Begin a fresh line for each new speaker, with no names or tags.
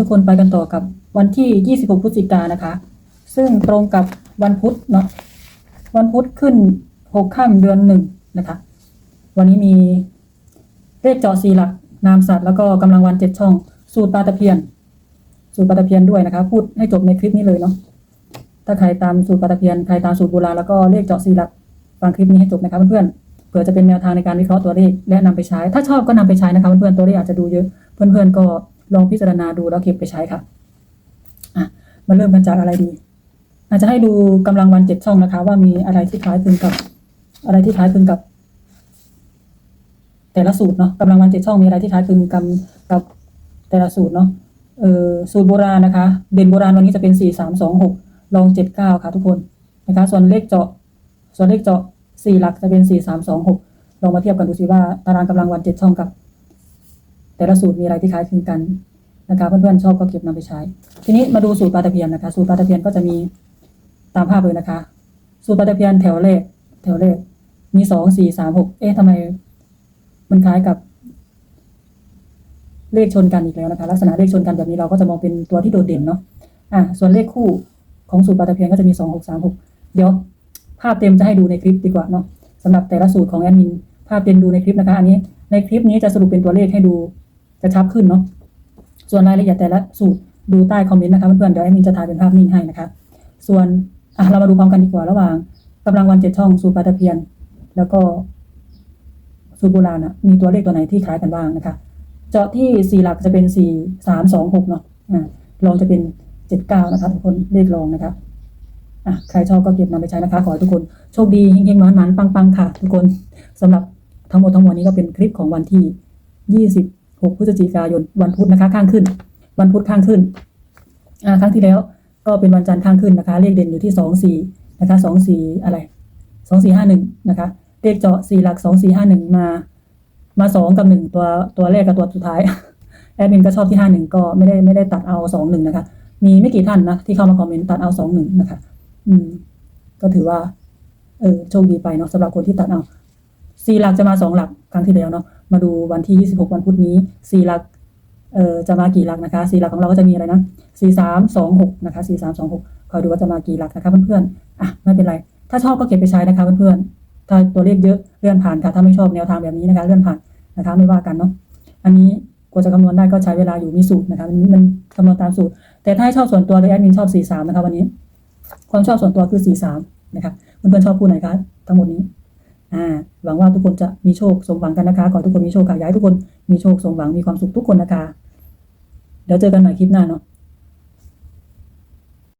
ทุกคนไปกันต่อกับวันที่ 26 พฤศจิกายนนะคะ ซึ่งตรงกับวันพุธเนาะวันพุธขึ้น 6 ค่ำเดือนหนึ่งนะคะ วันนี้มีเลขเจาะสี่หลัก นามสัตว์แล้วก็กำลังวันเจ็ดช่อง สูตรปลาตะเพียน สูตรปลาตะเพียนด้วยนะคะ พูดให้จบในคลิปนี้เลยเนาะถ้าใครตามสูตรปลาตะเพียนใครตามสูตรโบราณแล้วก็เลขเจาะสี่หลักฟังคลิปนี้ให้จบนะคะเพื่อนๆเผื่อจะเป็นแนวทางในการวิเคราะห์ตัวเลขและนำไปใช้ ถ้าชอบก็นำไปใช้นะคะเพื่อนๆตัวเลขอาจจะดูเยอะ เพื่อนๆก็ ลองพิจารณาดูแล้วเก็บไปใช้ค่ะอะมาเริ่มกันจากอะไรดี อาจจะให้ดูกำลังวันเจ็ดช่องนะคะ ว่ามีอะไรที่คล้ายคลึงกับ อะไรที่คล้ายคลึงกับ แต่ละสูตรเนาะกำลังวันเจ็ดช่องมีอะไรที่คล้ายคลึงกับกับแต่ละสูตรเนาะเออสูตรโบราณนะคะ เด่นโบราณวันนี้จะเป็นสี่สามสองหกลองเจ็ดเก้าค่ะทุกคนนะคะ ส่วนเลขเจาะ ส่วนเลขเจาะสี่หลักจะเป็นสี่สามสองหกลองมาเทียบกันดูสิว่าตารางกำลังวันเจ็ดช่องกับ แต่ละสูตรมีอะไรที่คล้ายคลึงกันนะคะเพื่อนๆชอบก็เก็บนำไปใช้ ทีนี้มาดูสูตรปลาตะเพียนนะคะ สูตรปลาตะเพียนก็จะมีตามภาพเลยนะคะ สูตรปลาตะเพียนแถวเลข แถวเลข มีสองสี่สามหกเอ๊ะทำไม มันคล้ายกับ เลขชนกันอีกแล้วนะคะ ลักษณะเลขชนกันแบบนี้เราก็จะมองเป็นตัวที่โดดเด่นเนาะอะส่วนเลขคู่ของสูตรปลาตะเพียนก็จะมีสองหกสามหกเดี๋ยว ภาพเต็มจะให้ดูในคลิปดีกว่าเนาะสำหรับแต่ละสูตรของแอดมินภาพเต็มดูในคลิปนะคะ อันนี้ ในคลิปนี้จะสรุปเป็นตัวเลขให้ดู กระชับขึ้นเนาะส่วนรายละเอียดแต่ละสูตรดูใต้คอมเมนต์นะคะเพื่อนๆเดี๋ยวแอดมินจะถ่ายเป็นภาพนิ่งให้นะคะ ส่วนอะเรามาดูพร้อมกันดีกว่าระหว่างกำลังวันเจ็ดช่องสูตรปลาตะเพียน แล้วก็สูตรโบราณอะมีตัวเลขตัวไหนที่คล้ายกันบ้างนะคะ เจาะที่สี่หลักจะเป็นสี่สามสองหกเนาะอ่าลองจะเป็นเจ็ดเก้านะคะทุกคนเลขลองนะคะอะใครชอบก็เก็บนำไปใช้นะคะ ขอให้ทุกคนโชคดีเฮงๆมันๆปังๆค่ะ ทุกคนสำหรับทั้งหมดทั้งมวลนี้ก็เป็นคลิปของวันที่ยี่สิบ 6 พฤศจิกายนวันพุธนะคะ ข้างขึ้น วันพุธข้างขึ้นอ่าครั้งที่แล้วก็เป็นวันจันทร์ข้างขึ้นนะคะ เลขเด่นอยู่ที่สองสี่นะคะสองสี่อะไรสองสี่ห้าหนึ่งนะคะ เลขเจาะสี่หลักสองสี่ห้าหนึ่งมา มาสองกับหนึ่งตัวตัวแรกกับตัวสุดท้าย แอดมินก็ชอบที่ห้าหนึ่งก็ไม่ได้ไม่ได้ตัดเอาสองหนึ่งนะคะ มีไม่กี่ท่านนะที่เข้ามาคอมเมนต์ตัดเอาสองหนึ่งนะคะ อืม ก็ถือว่า เออโชคดีไปเนาะสำหรับคนที่ตัดเอา สี่หลักจะมาสองหลักครั้งที่แล้วเนาะมาดูวันที่ยี่สิบหกวันพุธนี้สี่หลักเอ่อจะมากี่หลักนะคะสี่หลักของเราก็จะมีอะไรนะสี่สามสองหกนะคะสี่สามสองหกคอยดูว่าจะมากี่หลักนะคะเพื่อนๆอะไม่เป็นไร ถ้าชอบก็เก็บไปใช้นะคะเพื่อนๆถ้าตัวเลขเยอะเลื่อนผ่านค่ะถ้าไม่ชอบแนวทางแบบนี้นะคะเลื่อนผ่านนะคะไม่ว่ากันเนาะอันนี้กว่าจะคำนวณได้ก็ใช้เวลาอยู่มีสูตรนะคะมันมันคำนวณตามสูตร แต่ถ้าให้ชอบส่วนตัวเลยแอดมินชอบสี่สามนะคะวันนี้ ความชอบส่วนตัวคือสี่สามนะคะเพื่อนๆชอบคู่ไหนคะทั้งหมดนี้ อ่าหวังว่าทุกคนจะมีโชคสมหวังกันนะคะ ขอทุกคนมีโชคค่ะอยายทุกคนมีโชคสมหวังมีความสุขทุกคนนะคะ เดี๋ยวเจอกันใหม่คลิปหน้าเนาะ